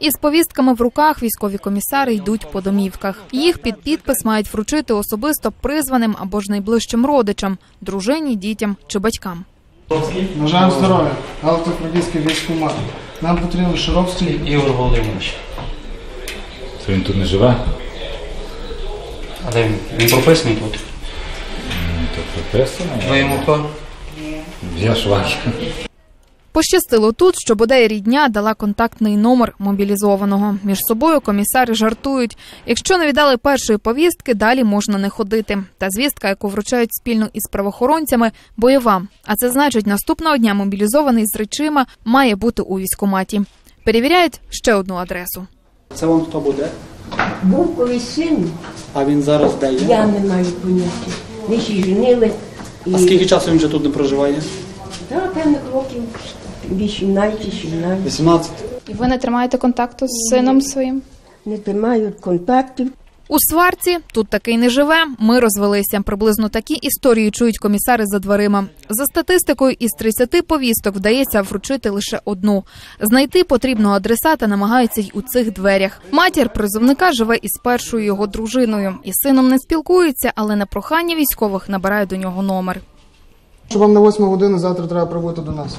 Із повістками в руках військові комісари йдуть по домівках. Їх під підпис мають вручити особисто призваним або ж найближчим родичам, дружині, дітям чи батькам. Бажаємо здоров'я, Галактофродійський військкомат. Нам потрібен Шировський. Ігор Володимирович. Це він тут не живе, А де він? Прописаний тут. тут прописано. Ви йому хто? Я швак. Пощастило тут, що бодай рідня дала контактний номер мобілізованого. Між собою комісари жартують. Якщо не віддали першої повістки, далі можна не ходити. Та звістка, яку вручають спільно із правоохоронцями, бойова. А це значить, наступного дня мобілізований з речима має бути у військкоматі. Перевіряють ще одну адресу. Це вам хто буде? Був колись син, А він зараз де є? я не маю поняття. Ми ще женили. І А скільки часу він вже тут не проживає? Та, певних років 18-17. 18. І ви не тримаєте контакту з сином своїм? Не тримають контактів. У сварці тут такий не живе. Ми розвелися. Приблизно такі історії чують комісари за дверима. За статистикою, із 30 повісток вдається вручити лише одну. Знайти потрібного адресата намагаються й у цих дверях. Матір призовника живе із першою його дружиною. Із сином не спілкуються, але на прохання військових набирає до нього номер. Що вам на 8 годину завтра треба прибути до нас.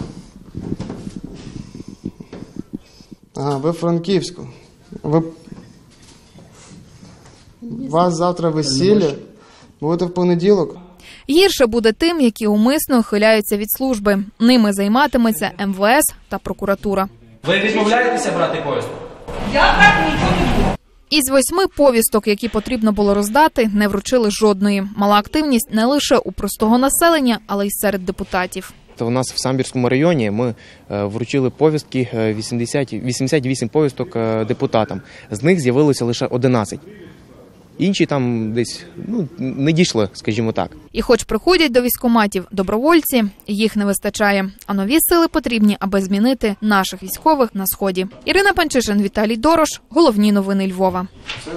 Ага, ви в Франківську. Ви... У вас завтра весілля. Будете в понеділок. Гірше буде тим, які умисно ухиляються від служби. Ними займатиметься МВС та прокуратура. Ви відмовляєтеся брати поїзд? Із восьми повісток, які потрібно було роздати, не вручили жодної. Мала активність не лише у простого населення, але й серед депутатів. У нас в Самбірському районі ми е, вручили повістки е, 80, 88 повісток е, депутатам. З них з'явилося лише 11. Інші там десь ну, не дійшли, скажімо так. І, хоч приходять до військоматів добровольці, їх не вистачає. А нові сили потрібні, аби змінити наших військових на сході. Ірина Панчишин, Віталій Дорош. Головні новини Львова. Це